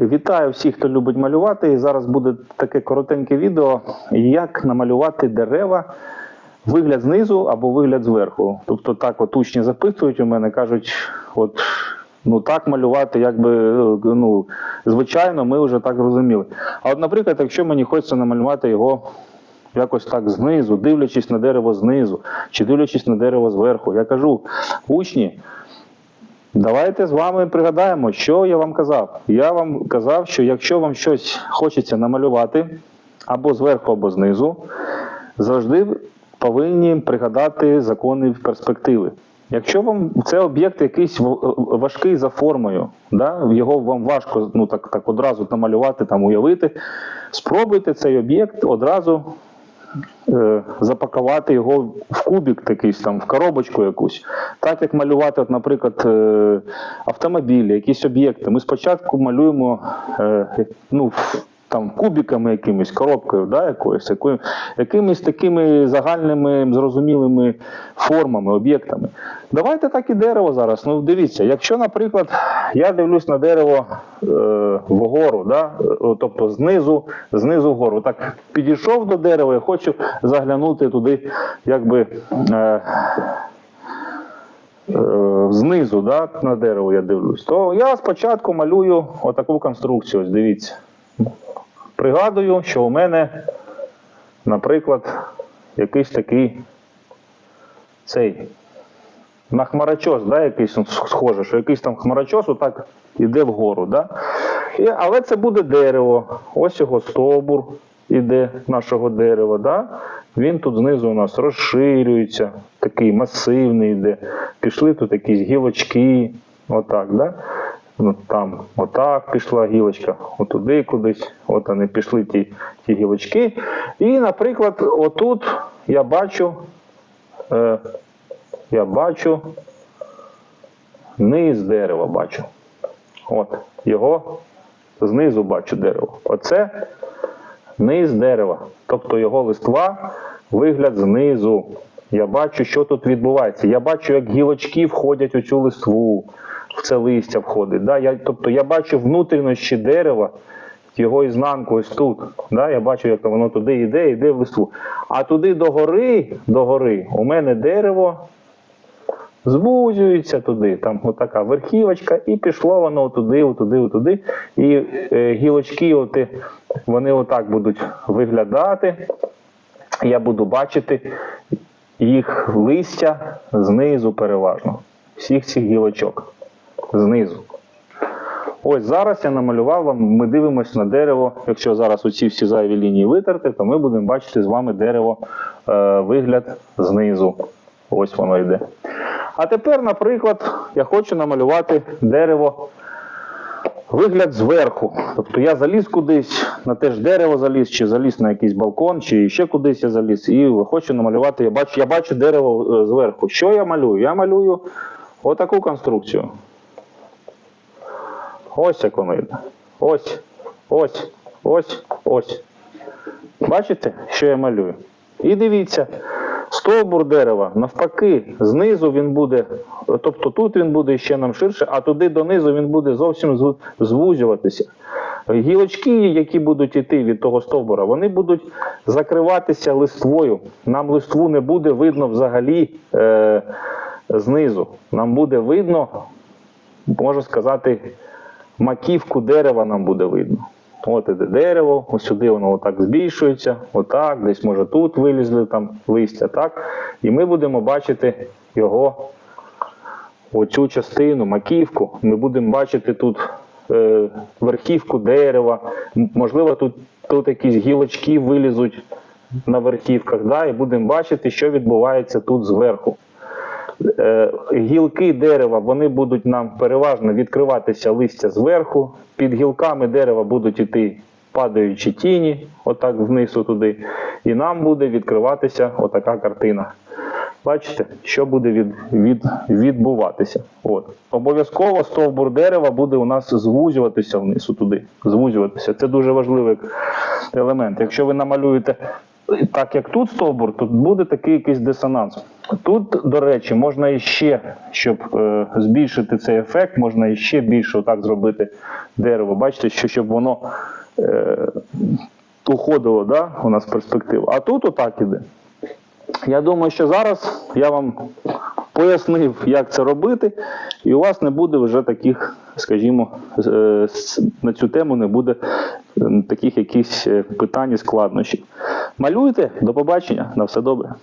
Вітаю всіх, хто любить малювати. І зараз буде таке коротеньке відео, як намалювати дерева, вигляд знизу або вигляд зверху. Тобто так от учні запитують у мене, кажуть, от ну так малювати, якби ну, звичайно, ми вже так зрозуміли. А от, наприклад, якщо мені хочеться намалювати його якось так знизу, дивлячись на дерево знизу, чи дивлячись на дерево зверху, я кажу, учні. Давайте з вами пригадаємо, що я вам казав. Я вам казав, що якщо вам щось хочеться намалювати або зверху, або знизу, завжди повинні пригадати закони перспективи. Якщо вам це об'єкт якийсь важкий за формою, да, його вам важко ну, так, так одразу намалювати, там, уявити, спробуйте цей об'єкт одразу е, запакувати його в кубик такий, там, в коробочку якусь. Так як малювати, от, наприклад, е, автомобілі, якісь об'єкти. Ми спочатку малюємо е, ну, там, кубиками якимись, коробкою, да, якоюсь, якою, якимись такими загальними зрозумілими формами, об'єктами. Давайте так і дерево зараз. Ну, дивіться, якщо, наприклад, я дивлюсь на дерево е, вгору, да, е, тобто знизу, знизу вгору. Так підійшов до дерева, я хочу заглянути туди, якби. Е, е, знизу, да, на дерево я дивлюсь, то я спочатку малюю отаку конструкцію. Ось дивіться. Пригадую, що у мене, наприклад, якийсь такий цей на хмарочос, да, якийсь схоже, що якийсь там хмарочос отак іде вгору. Да? І, але це буде дерево. Ось його стовбур іде нашого дерева. Да? Він тут знизу у нас розширюється, такий масивний йде. Пішли тут якісь гілочки, отак, да? Ну, там отак пішла гілочка, отуди кудись, от вони пішли ті, ті гілочки. І, наприклад, отут я бачу, е, я бачу низ дерева бачу. От, його знизу бачу дерево. Оце низ дерева. Тобто його листва, вигляд знизу. Я бачу, що тут відбувається. Я бачу, як гілочки входять у цю листву, в це листя входить. Да? Я, тобто я бачу внутрішні дерева, його ізнанку ось тут. Да? Я бачу, як воно туди йде, йде в листву. А туди до гори, до гори у мене дерево звузюється туди, там отака верхівочка, і пішло воно туди, отуди, отуди. І е, гілочки, оти, вони отак будуть виглядати. Я буду бачити їх листя знизу переважно. Всіх цих гілочок. Знизу. Ось зараз я намалював вам, ми дивимося на дерево. Якщо зараз оці всі зайві лінії витерти, то ми будемо бачити з вами дерево е, вигляд знизу. Ось воно йде. А тепер, наприклад, я хочу намалювати дерево вигляд зверху. Тобто я заліз кудись, на те ж дерево заліз, чи заліз на якийсь балкон, чи ще кудись я заліз, і хочу намалювати. Я бачу, я бачу дерево е, зверху. Що я малюю? Я малюю отаку конструкцію. Ось як воно йде. Ось, ось, ось, ось. Бачите, що я малюю? І дивіться, стовбур дерева, навпаки, знизу він буде, тобто тут він буде ще нам ширше, а туди донизу він буде зовсім звузюватися. Гілочки, які будуть йти від того стовбура, вони будуть закриватися листвою. Нам листву не буде видно взагалі е, знизу. Нам буде видно, можна сказати, маківку дерева нам буде видно. От іде дерево, ось сюди воно отак збільшується, отак, десь може тут вилізли там листя, так. І ми будемо бачити його, оцю частину, маківку. Ми будемо бачити тут е, верхівку дерева. Можливо, тут, тут якісь гілочки вилізуть на верхівках, да, і будемо бачити, що відбувається тут зверху. Е, гілки дерева вони будуть нам переважно відкриватися листя зверху. Під гілками дерева будуть іти падаючі тіні, отак вниз туди. І нам буде відкриватися отака картина. Бачите, що буде від, від, відбуватися. От. Обов'язково стовбур дерева буде у нас звузюватися вниз туди. Звузюватися. Це дуже важливий елемент. Якщо ви намалюєте так, як тут стовбур, то буде такий якийсь дисонанс. Тут, до речі, можна іще, щоб е, збільшити цей ефект, можна іще більше отак зробити дерево. Бачите, що щоб воно е, уходило да, у нас в перспективу. А тут отак іде. Я думаю, що зараз я вам пояснив, як це робити, і у вас не буде вже таких, скажімо, е, на цю тему не буде таких якихось е, питань і складнощів. Малюйте, до побачення, на все добре.